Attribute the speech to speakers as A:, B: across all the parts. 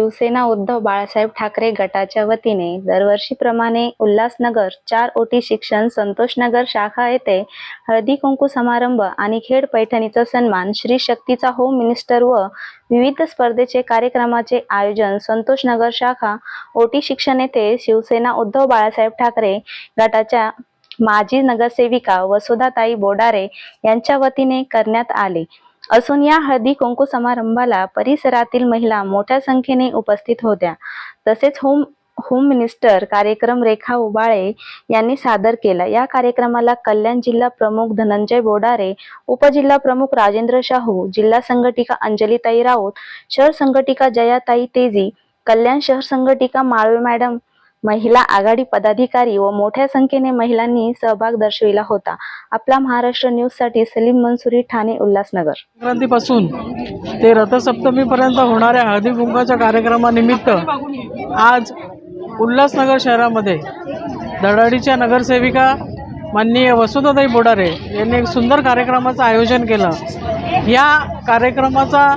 A: शिवसेना उद्धव बाळासाहेब ठाकरे गटाच्या वतीने दरवर्षीप्रमाणे उल्हासनगर चार ओटी शिक्षण संतोषनगर शाखा येथे हळदी कुंकू समारंभ आणि खेड पैठणीचा सन्मान श्री शक्तीचा होम मिनिस्टर व विविध स्पर्धेचे कार्यक्रमाचे आयोजन संतोषनगर शाखा ओटी शिक्षण येथे शिवसेना उद्धव बाळासाहेब ठाकरे गटाच्या माजी नगरसेविका वसुधाताई बोडारे यांच्या वतीने करण्यात आले. असून या हळदी कुंकू समारंभाला परिसरातील महिला मोठ्या संख्येने उपस्थित होत्या. तसेच होम होम मिनिस्टर कार्यक्रम रेखा उबाळे यांनी सादर केला. या कार्यक्रमाला कल्याण जिल्हा प्रमुख धनंजय बोडारे उपजिल्हा प्रमुख राजेंद्र शाहू जिल्हा संघटिका अंजलीताई राऊत शहर संघटिका जयाताई तेजी कल्याण शहर संघटिका माळवे मॅडम महिला आघाडी पदाधिकारी व मोठ्या संख्येने महिलांनी सहभाग दर्शविला होता. आपला महाराष्ट्र न्यूजसाठी सलीम मनसुरी ठाणे उल्हासनगर.
B: संक्रांतीपासून ते रथसप्तमीपर्यंत होणाऱ्या हळदी कुंकाच्या कार्यक्रमानिमित्त आज उल्हासनगर शहरामध्ये धडाडीच्या नगरसेविका माननीय वसुधाताई बोडारे यांनी एक सुंदर कार्यक्रमाचं आयोजन केलं. या कार्यक्रमाचा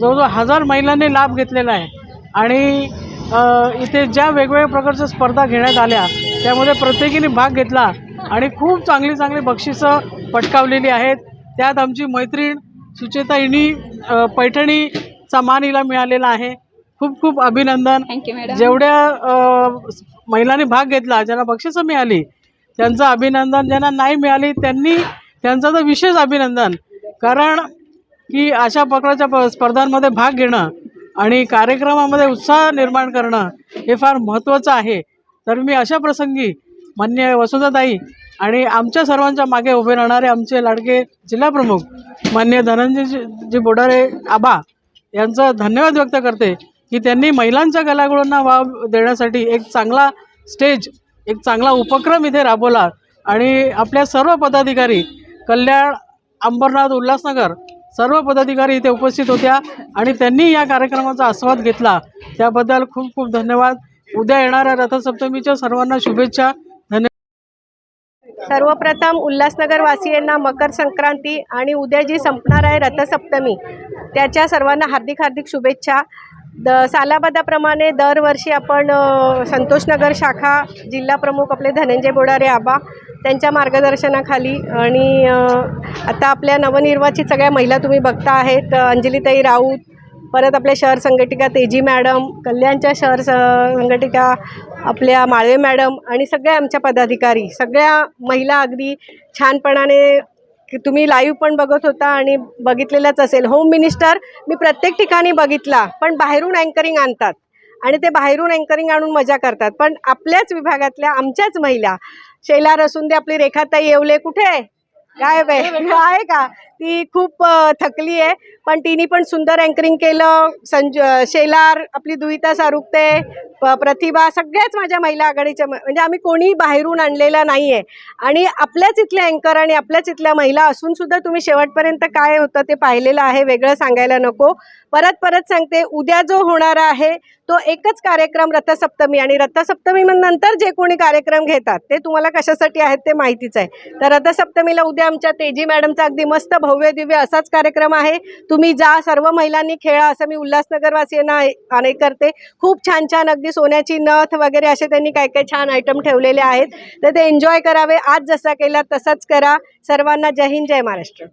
B: जवळजवळ हजार महिलांनी लाभ घेतलेला आहे आणि इथे ज्या वेगवेगळ्या प्रकारच्या स्पर्धा घेण्यात आल्या त्यामध्ये प्रत्येकीने भाग घेतला आणि खूप चांगली चांगली बक्षिसं पटकावलेली आहेत. त्यात आमची मैत्रीण सुचेता अ, पैठणीचा मान हिला मिळालेला आहे. खूप खूप अभिनंदन. जेवढ्या महिलांनी भाग घेतला ज्यांना बक्षिसं मिळाली त्यांचं अभिनंदन ज्यांना नाही मिळाली त्यांनी त्यांचं तर विशेष अभिनंदन. कारण की अशा प्रकारच्या स्पर्धांमध्ये भाग घेणं आणि कार्यक्रमामध्ये उत्साह निर्माण करणं हे फार महत्त्वाचं आहे. तर मी अशा प्रसंगी मान्य वसुधाताई आणि आमच्या सर्वांच्या मागे उभे राहणारे आमचे लाडके जिल्हाप्रमुख मान्य धनंजयजी जी बोडारे आबा यांचा धन्यवाद व्यक्त करते की त्यांनी महिलांच्या कलागुणांना वाव देण्यासाठी एक चांगला स्टेज एक चांगला उपक्रम इथे राबवला. आणि आपल्या सर्व पदाधिकारी कल्याण अंबरनाथ उल्हासनगर सर्व पदाधिकारी इथे उपस्थित होत्या आणि त्यांनी या कार्यक्रमाचा आस्वाद घेतला. त्याबद्दल खूप खूप धन्यवाद. उद्या येणाऱ्या रथसप्तमीच्या सर्वांना शुभेच्छा. धन्यवाद.
C: सर्वप्रथम उल्हासनगर वासियांना मकर संक्रांती आणि उद्या जी संपणार आहे रथसप्तमी त्याच्या सर्वांना हार्दिक हार्दिक शुभेच्छा. द सालाबादाप्रमाणे दरवर्षी आपण संतोषनगर शाखा जिल्हा प्रमुख आपले धनंजय बोडारे आबा त्यांच्या मार्गदर्शनाखाली आणि आता आपल्या नवनिर्वाचित सगळ्या महिला तुम्ही बघता आहेत अंजलीताई राऊत परत आपल्या शहर संघटिका तेजी मॅडम कल्याणच्या शहर संघटिका आपल्या माळवे मॅडम आणि सगळ्या आमच्या पदाधिकारी सगळ्या महिला अगदी छानपणाने की तुम्ही लाईव्ह पण बघत होता आणि बघितलेलंच असेल. होम मिनिस्टर मी प्रत्येक ठिकाणी बघितला पण बाहेरून अँकरिंग आणतात. आणि ते बाहेरून अँकरिंग आणून मजा करतात. पण आपल्याच विभागातल्या आमच्याच महिला शैला असून दे आपली रेखाताई येवले कुठे? आहे गायब आहे का? ती खूप थकली आहे. पण तिने पण सुंदर अँकरिंग केलं. संज शेलार आपली दुहिता सारुक्ते प- प्रतिभा सगळ्याच माझ्या महिला आघाडीच्या म- म्हणजे आम्ही कोणी बाहेरून आणलेला नाही आहे आणि आपल्याच इथल्या अँकर आणि आपल्याच इथल्या महिला असून सुद्धा तुम्ही शेवटपर्यंत काय होतं ते पाहिलेलं आहे वेगळं सांगायला नको. परत परत सांगते उद्या जो होणारा आहे तो एकच कार्यक्रम रथसप्तमी आणि रथसप्तमी मग नंतर जे कोणी कार्यक्रम घेतात ते तुम्हाला कशासाठी आहेत ते माहितीच आहे. तर रथसप्तमीला उद्या आमच्या तेजी मॅडमचा अगदी मस्त भव्य दिव्य असाच कार्यक्रम आहे. तुम्ही जा सर्व महिलांनी खेळा असं मी उल्हासनगरवासियांना आणि करते. खूप छान छान अगदी सोन्याची नथ वगैरे असे त्यांनी काय काय छान आयटम ठेवलेले आहेत. तर ते एन्जॉय करावे. आज जसा केला तसाच करा. सर्वांना जय हिंद जय महाराष्ट्र.